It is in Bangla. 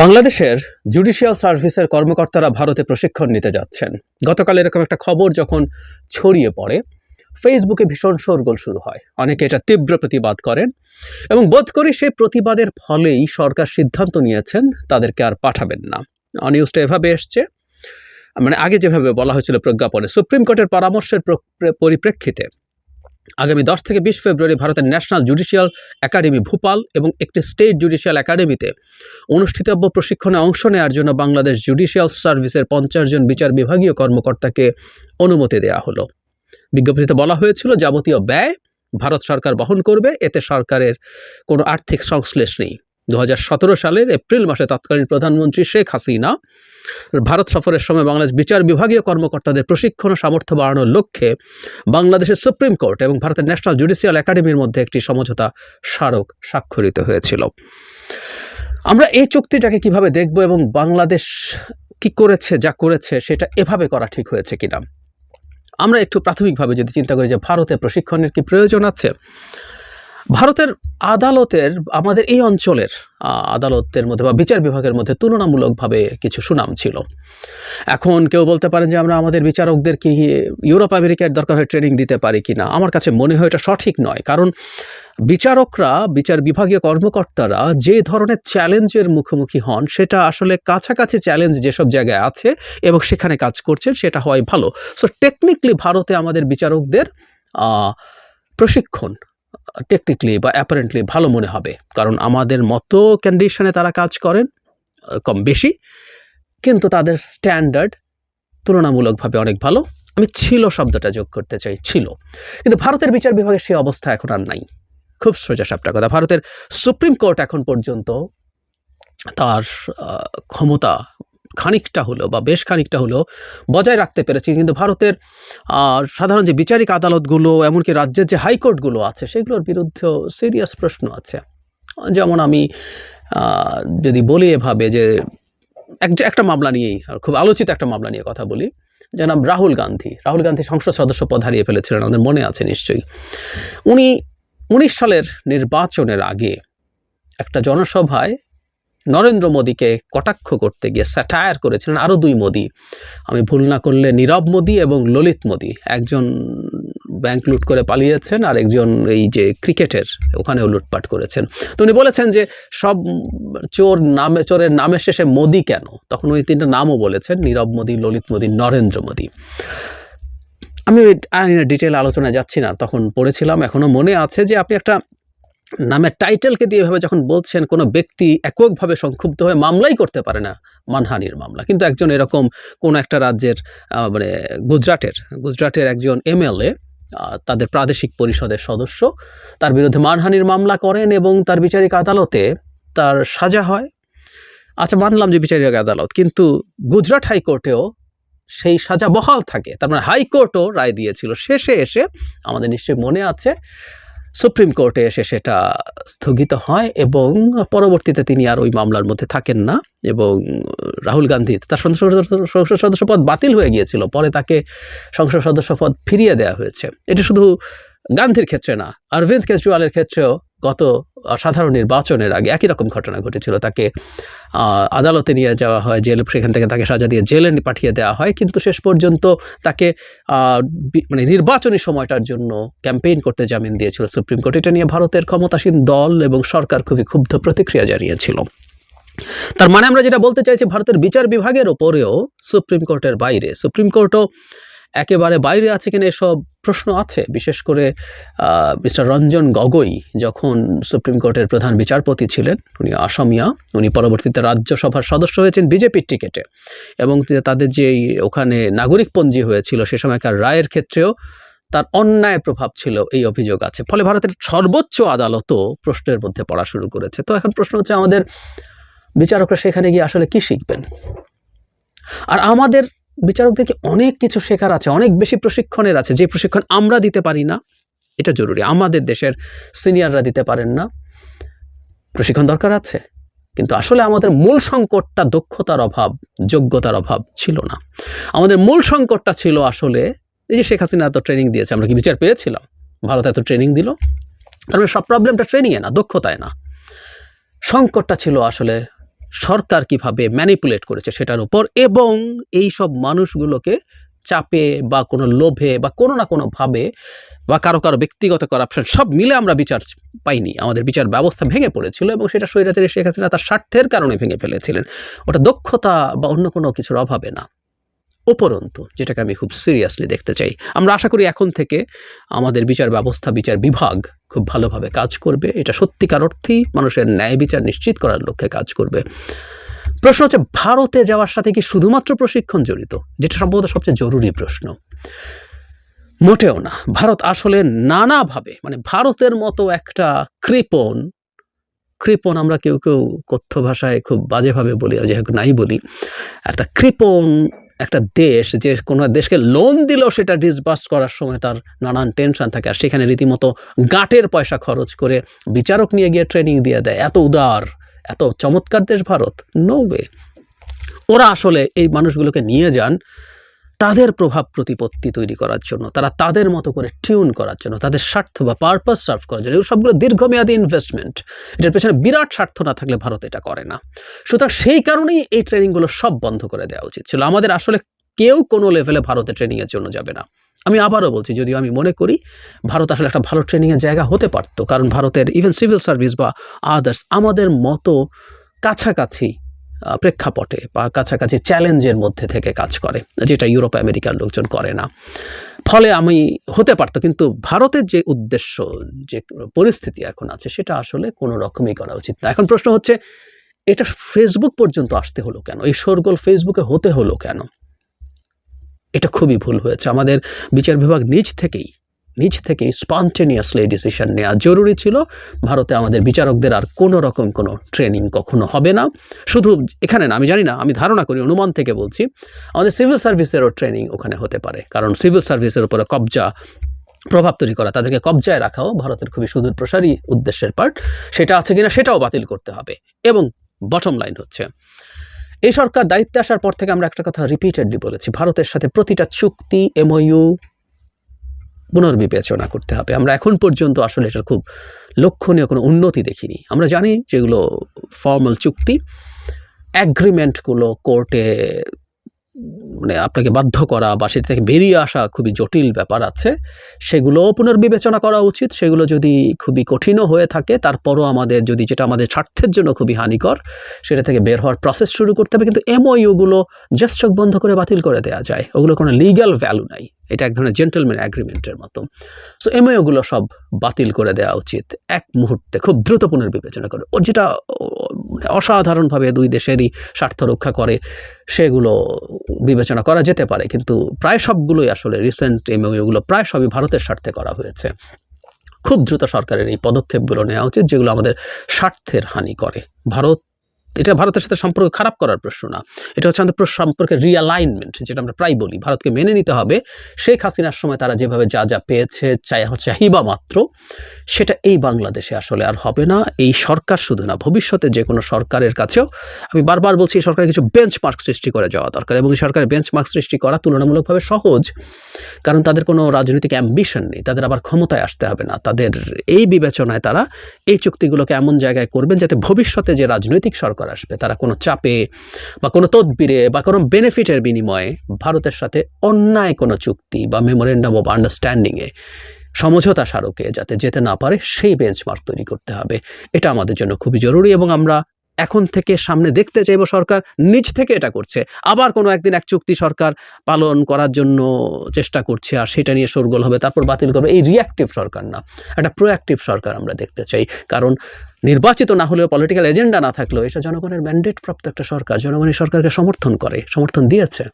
বাংলাদেশের জুডিশিয়াল সার্ভিসের কর্মকর্তারা ভারতে প্রশিক্ষণ নিতে যাচ্ছেন। গতকাল এরকম একটা খবর যখন ছড়িয়ে পড়ে, ফেসবুকে ভীষণ শোরগোল শুরু হয়। অনেকে এটা তীব্র প্রতিবাদ করেন এবং বোধ করি সেই প্রতিবাদের ফলেই সরকার সিদ্ধান্ত নিয়েছেন, তাদেরকে আর পাঠাবেন না। নিউজটা এভাবে এসছে। মানে আগে যেভাবে বলা হয়েছিল প্রজ্ঞাপনে, সুপ্রিম কোর্টের পরামর্শের পরিপ্রেক্ষিতে আগামী দশ থেকে বিশ ফেব্রুয়ারি ভারতের ন্যাশনাল জুডিশিয়াল একাডেমি ভূপাল এবং একটি স্টেট জুডিশিয়াল একাডেমিতে অনুষ্ঠিতব্য প্রশিক্ষণে অংশ নেওয়ার জন্য বাংলাদেশ জুডিশিয়াল সার্ভিসের পঞ্চাশ জন বিচার বিভাগীয় কর্মকর্তাকে অনুমতি দেওয়া হলো। বিজ্ঞপ্তিতে বলা হয়েছিল, যাবতীয় ব্যয় ভারত সরকার বহন করবে, এতে সরকারের কোনো আর্থিক সংশ্লেষ নেই। দু হাজার সতেরো সালের এপ্রিল মাসে তৎকালীন প্রধানমন্ত্রী শেখ হাসিনা ভারত সফরের সময় বাংলাদেশ বিচার বিভাগীয় কর্মকর্তাদের প্রশিক্ষণ ও সামর্থ্য বাড়ানোর লক্ষ্যে বাংলাদেশের সুপ্রিম কোর্ট এবং ভারতের ন্যাশনাল জুডিশিয়াল একাডেমির মধ্যে একটি সমঝোতা স্মারক স্বাক্ষরিত হয়েছিল। আমরা এই চুক্তিটাকে কীভাবে দেখব এবং বাংলাদেশ কি করেছে, যা করেছে, সেটা এভাবে করা ঠিক হয়েছে কিনা? আমরা একটু প্রাথমিকভাবে যদি চিন্তা করি যে ভারতে প্রশিক্ষণের কি প্রয়োজন আছে ভারতের আদালতের, আমাদের এই অঞ্চলের আদালতের মধ্যে বা বিচার বিভাগের মধ্যে তুলনামূলকভাবে কিছু সুনাম ছিল। এখন কেউ বলতে পারেন যে আমরা আমাদের বিচারকদের কি ইউরোপ আমেরিকার দরকার হয় ট্রেনিং দিতে পারি কি না? আমার কাছে মনে হয় এটা সঠিক নয়। কারণ বিচারকরা, বিচার বিভাগীয় কর্মকর্তারা যে ধরনের চ্যালেঞ্জের মুখোমুখি হন, সেটা আসলে কাছাকাছি চ্যালেঞ্জ যেসব জায়গায় আছে এবং সেখানে কাজ করছেন, সেটা হওয়াই ভালো। সো টেকনিক্যালি ভারতে আমাদের বিচারকদের প্রশিক্ষণ টেকনিক্যালি বা অ্যাপারেন্টলি ভালো মনে হবে। কারণ আমাদের মতো কন্ডিশনে তারা কাজ করেন কম বেশি। কিন্তু তাদের স্ট্যান্ডার্ড তুলনামূলকভাবে অনেক ভালো। আমি ছিল শব্দটা যোগ করতে চাই, ছিল। কিন্তু ভারতের বিচার বিভাগের সেই অবস্থা এখন আর নাই। খুব সোজা সাপটা কথা। ভারতের সুপ্রিম কোর্ট এখন পর্যন্ত তার ক্ষমতা খানিকটা হলো বা বেশ খানিকটা হলো বজায় রাখতে পেরেছে কিন্তু ভারতের সাধারণ যে বিচারিক আদালতগুলো, এমনকি রাজ্যের যে হাইকোর্টগুলো আছে, সেগুলোর বিরুদ্ধেও সিরিয়াস প্রশ্ন আছে। যেমন আমি যদি বলি এভাবে যে, এক একটা মামলা নিয়েই, খুব আলোচিত একটা মামলা নিয়ে কথা বলি। যার নাম রাহুল গান্ধী রাহুল গান্ধী সংসদ সদস্য পদ হারিয়ে ফেলেছিলেন, আমাদের মনে আছে নিশ্চয়ই। উনি উনিশ সালের নির্বাচনের আগে একটা জনসভায় নরেন্দ্র মোদীকে কটাক্ষ করতে গিয়ে স্যাটায়ার করেছিলেন আরও দুই মোদি। আমি ভুল না করলে নীরব মোদী এবং ললিত মোদী। একজন ব্যাংক লুট করে পালিয়েছেন আর একজন এই যে ক্রিকেটের, ওখানেও লুটপাট করেছেন। তো উনি বলেছেন যে সব চোর নামে, চোরের নামের শেষে মোদি কেন? তখন ওই তিনটা নামও বলেছেন, নীরব মোদী, ললিত মোদী, নরেন্দ্র মোদী। আমি ডিটেল আলোচনায় যাচ্ছি না, তখন পড়েছিলাম এখনও মনে আছে যে আপনি একটা নামের টাইটেলকে দিয়ে এভাবে যখন বলছেন, কোনো ব্যক্তি এককভাবে সংক্ষুব্ধ হয়ে মামলাই করতে পারে না, মানহানির মামলা। কিন্তু একজন এরকম কোনো একটা রাজ্যের মানে গুজরাটের গুজরাটের একজন এমএলএ তাদের প্রাদেশিক পরিষদের সদস্য, তার বিরুদ্ধে মানহানির মামলা করেন এবং তার বিচারিক আদালতে তার সাজা হয়। আচ্ছা মানলাম যে বিচারিক আদালত, কিন্তু গুজরাট হাইকোর্টেও সেই সাজা বহাল থাকে। তার মানে হাইকোর্টও রায় দিয়েছিল। শেষে এসে আমাদের নিশ্চয়ই মনে আছে সুপ্রিম কোর্টে এসে সেটা স্থগিত হয় এবং পরবর্তীতে তিনি আর ওই মামলার মধ্যে থাকেন না এবং রাহুল গান্ধী তার সংসদ সদস্য- পদ বাতিল হয়ে গিয়েছিল। পরে তাকে সংসদ সদস্য পদ ফিরিয়ে দেওয়া হয়েছে। এটি শুধু গান্ধীর ক্ষেত্রে না, অরবিন্দ কেজরিওয়ালের ক্ষেত্রেও গত সাধারণ নির্বাচনের আগে একই রকম ঘটনা ঘটেছিল। তাকে আদালতে নিয়ে যাওয়া হয়, জেল, সেখান থেকে তাকে সাজা দিয়ে জেলে পাঠিয়ে দেওয়া হয়। কিন্তু শেষ পর্যন্ত তাকে মানে নির্বাচনী সময়টার জন্য ক্যাম্পেইন করতে জামিন দিয়েছিল সুপ্রিম কোর্ট। এটা নিয়ে ভারতের ক্ষমতাসীন দল এবং সরকার খুবই ক্ষুব্ধ প্রতিক্রিয়া জানিয়েছিল। তার মানে আমরা যেটা বলতে চাইছি, ভারতের বিচার বিভাগের ওপরেও সুপ্রিম কোর্টের বাইরে। সুপ্রিম কোর্টও একেবারে বাইরে আছে কিনা এসব প্রশ্ন আছে। বিশেষ করে মিস্টার রঞ্জন গগৈ যখন সুপ্রিম কোর্টের প্রধান বিচারপতি ছিলেন, উনি আসামিয়া, উনি পরবর্তীতে রাজ্যসভার সদস্য হয়েছেন বিজেপির টিকিটে। এবং তাদের যে ওখানে নাগরিকপঞ্জি হয়েছিল, সে সময়কার রায়ের ক্ষেত্রেও তার অন্যায় প্রভাব ছিল এই অভিযোগ আছে। ফলে ভারতের সর্বোচ্চ আদালতও প্রশ্নের মধ্যে পড়া শুরু করেছে। তো এখন প্রশ্ন হচ্ছে, আমাদের বিচারকরা সেখানে গিয়ে আসলে কি শিখবেন? আর আমাদের বিচারকদেরকে অনেক কিছু শেখার আছে, অনেক বেশি প্রশিক্ষণের আছে। যে প্রশিক্ষণ আমরা দিতে পারি না, এটা জরুরি। আমাদের দেশের সিনিয়ররা দিতে পারেন না। প্রশিক্ষণ দরকার আছে, কিন্তু আসলে আমাদের মূল সংকটটা দক্ষতার অভাব, যোগ্যতার অভাব ছিল না। আমাদের মূল সংকটটা ছিল আসলে এই যে শেখ হাসিনা এত ট্রেনিং দিয়েছে, আমরা কি বিচার পেয়েছিলাম? ভারত এত ট্রেনিং দিল? মানে সব প্রবলেমটা ট্রেনিংয়ে না, দক্ষতায় না। সংকটটা ছিল আসলে সরকার কীভাবে ম্যানিপুলেট করেছে সেটার উপর এবং এই সব মানুষগুলোকে চাপে বা কোনো লোভে বা কোনো না কোনোভাবে বা কারও কারও ব্যক্তিগত করাপশন সব মিলে আমরা বিচার পাইনি। আমাদের বিচার ব্যবস্থা ভেঙে পড়েছিল এবং সেটা স্বৈরাচারী শেখ হাসিনা তার স্বার্থের কারণে ভেঙে ফেলেছিলেন। ওটা দক্ষতা বা অন্য কোনো কিছুর অভাবে না। উপরন্তু, যেটাকে আমি খুব সিরিয়াসলি দেখতে চাই। আমরা আশা করি এখন থেকে আমাদের বিচার ব্যবস্থা, বিচার বিভাগ খুব ভালোভাবে কাজ করবে। এটা সত্যিকার অর্থেই মানুষের ন্যায় বিচার নিশ্চিত করার লক্ষ্যে কাজ করবে। প্রশ্ন হচ্ছে, ভারতে যাওয়ার সাথে কি শুধুমাত্র প্রশিক্ষণ জড়িত? যেটা সম্ভবত সবচেয়ে জরুরি প্রশ্ন। মোটেও না। ভারত আসলে নানাভাবে মানে ভারতের মতো একটা কৃপণ কৃপণ আমরা কেউ কেউ কথ্য ভাষায় খুব বাজেভাবে বলি যে নাই বলি, একটা কৃপণ একটা দেশ যে কোনো দেশকে লোন দিলেও সেটা ডিসবার্স করার সময় তার নানান টেনশন থাকে। আর সেখানে রীতিমতো গাঁটের পয়সা খরচ করে বিচারক নিয়ে গিয়ে ট্রেনিং দিয়ে দেয়। এত উদার, এত চমৎকার দেশ ভারত। নো ওরা আসলে এই মানুষগুলোকে নিয়ে যান। তাদের প্রভাব প্রতিপত্তি তৈরি করার জন্য, তারা তাদের মতো করে টিউন করার জন্য, তাদের স্বার্থ বা পারপাস সার্ভ করার জন্য, এগুলো সবগুলো দীর্ঘমেয়াদী ইনভেস্টমেন্ট এটার পেছনে বিরাট স্বার্থ না থাকলে ভারত এটা করে না। সুতরাং সেই কারণেই এই ট্রেনিংগুলো সব বন্ধ করে দেওয়া উচিত ছিল। আমাদের আসলে কেউ কোনো লেভেলে ভারতে ট্রেনিংয়ের জন্য যাবে না। আমি আবারও বলছি, যদিও আমি মনে করি ভারত আসলে একটা ভালো ট্রেনিংয়ের জায়গা হতে পারতো, কারণ ভারতের ইভেন সিভিল সার্ভিস বা আদার্স আমাদের মতো কাছাকাছি প্রেক্ষাপটে বা কাছাকাছি চ্যালেঞ্জের মধ্যে থেকে কাজ করে, যেটা ইউরোপ আমেরিকার লোকজন করে না। ফলে আমি হতে পারতো, কিন্তু ভারতের যে উদ্দেশ্য, যে পরিস্থিতি এখন আছে, সেটা আসলে কোনো রকমই করা উচিত না। এখন প্রশ্ন হচ্ছে, এটা ফেসবুক পর্যন্ত আসতে হলো কেন? এই শোরগোল ফেসবুকে হতে হলো কেন? এটা খুবই ভুল হয়েছে। আমাদের বিচার বিভাগ নিজ থেকেই নিজ থেকেই স্পন্টেনিয়াসলি ডিসিশন নেওয়া জরুরি ছিল। ভারতে আমাদের বিচারকদের আর কোনো রকম কোনো ট্রেনিং কখনো হবে না। শুধু এখানে না, আমি জানি না, আমি ধারণা করি, অনুমান থেকে বলছি, আমাদের সিভিল সার্ভিসেরও ট্রেনিং ওখানে হতে পারে। কারণ সিভিল সার্ভিসের উপরে কবজা, প্রভাব তৈরি করা, তাদেরকে কবজায় রাখাও ভারতের খুবই সুদূর প্রসারী উদ্দেশ্যের পার্ট সেটা আছে কিনা, সেটাও বাতিল করতে হবে। এবং বটম লাইন হচ্ছে, এই সরকার দায়িত্বে আসার পর থেকে আমরা একটা কথা রিপিটেডলি বলেছি, ভারতের সাথে প্রতিটা চুক্তি এমওইউ পুনর্বিবেচনা করতে হবে। আমরা এখন পর্যন্ত আসলে এটার খুব লক্ষণীয় কোনো উন্নতি দেখিনি। আমরা জানি যেগুলো ফর্মাল চুক্তি অ্যাগ্রিমেন্টগুলো কোর্টে মানে আপনাকে বাধ্য করা বা সেটা থেকে বেরিয়ে আসা খুবই জটিল ব্যাপার আছে। সেগুলোও পুনর্বিবেচনা করা উচিত। সেগুলো যদি খুবই কঠিনও হয়ে থাকে, তারপরও আমাদের যদি যেটা আমাদের স্বার্থের জন্য খুবই হানিকর, সেটা থেকে বের হওয়ার প্রসেস শুরু করতে হবে। কিন্তু এমওইউগুলো জাস্ট চোখ বন্ধ করে বাতিল করে দেওয়া যায়। ওগুলো কোনো লিগ্যাল ভ্যালু নাই। এটা এক ধরনের জেন্টেলম্যান অ্যাগ্রিমেন্টের মতো। সো এমওইউগুলো সব বাতিল করে দেওয়া উচিত। এক মুহূর্তে খুব দ্রুত পুনর্বিবেচনা করে। ও যেটা মানে অসাধারণভাবে দুই দেশেরই স্বার্থ রক্ষা করে, সেগুলো বিবেচনা করা যেতে পারে। কিন্তু প্রায় সবগুলোই আসলে রিসেন্ট এমওইউগুলো প্রায় সবই ভারতের স্বার্থে করা হয়েছে। খুব দ্রুত সরকারের এই পদক্ষেপগুলো নেওয়া উচিত, যেগুলো আমাদের স্বার্থের হানি করে। ভারত এটা ভারতের সাথে সম্পর্ক খারাপ করার প্রশ্ন না। এটা হচ্ছে আমাদের প্র- সম্পর্কের রিয়ালাইনমেন্ট যেটা আমরা প্রায় বলি। ভারতকে মেনে নিতে হবে। শেখ হাসিনার সময় তারা যেভাবে যা যা পেয়েছে, চাই চাহিবা মাত্র, সেটা এই বাংলাদেশে আসলে আর হবে না। এই সরকার শুধু না, ভবিষ্যতে যে কোনো সরকারের কাছেও আমি বারবার বলছি, এই সরকারের কিছু বেঞ্চমার্ক সৃষ্টি করে যাওয়া দরকার এবং এই সরকারের বেঞ্চমার্ক সৃষ্টি করা তুলনামূলকভাবে সহজ, কারণ তাদের কোনো রাজনৈতিক অ্যাম্বিশন নেই। তাদের আবার ক্ষমতায় আসতে হবে না। তাদের এই বিবেচনায় তারা এই চুক্তিগুলোকে এমন জায়গায় করবেন যাতে ভবিষ্যতে যে রাজনৈতিক সরকার আসবে। তারা কোনো চাপে বা কোনো তদবিরে বা কোনো বেনিফিটের বিনিময়ে ভারতের সাথে অন্যায় কোনো চুক্তি বা মেমোরেন্ডাম অফ আন্ডারস্ট্যান্ডিংয়ে সমঝোতা স্মারকে যাতে যেতে না পারে, সেই বেঞ্চমার্ক তৈরি করতে হবে। এটা আমাদের জন্য খুবই জরুরি এবং আমরা এখন থেকে সামনে দেখতে চাইব সরকার, নিজ থেকে এটা করছে। আবার কোনো একদিন এক চুক্তি সরকার পালন করার জন্য চেষ্টা করছে আর সেটা নিয়ে শোরগোল হবে, তারপর বাতিল করবে। এই রিয়াক্টিভ সরকার না, একটা প্রোঅ্যাক্টিভ সরকার আমরা দেখতে চাই। কারণ নির্বাচিত না হলেও পলিটিক্যাল এজেন্ডা না থাকলেও এটা জনগণের ম্যান্ডেট প্রাপ্ত একটা সরকার, জনগণ সরকারকে সমর্থন করে, সমর্থন দিয়েছে।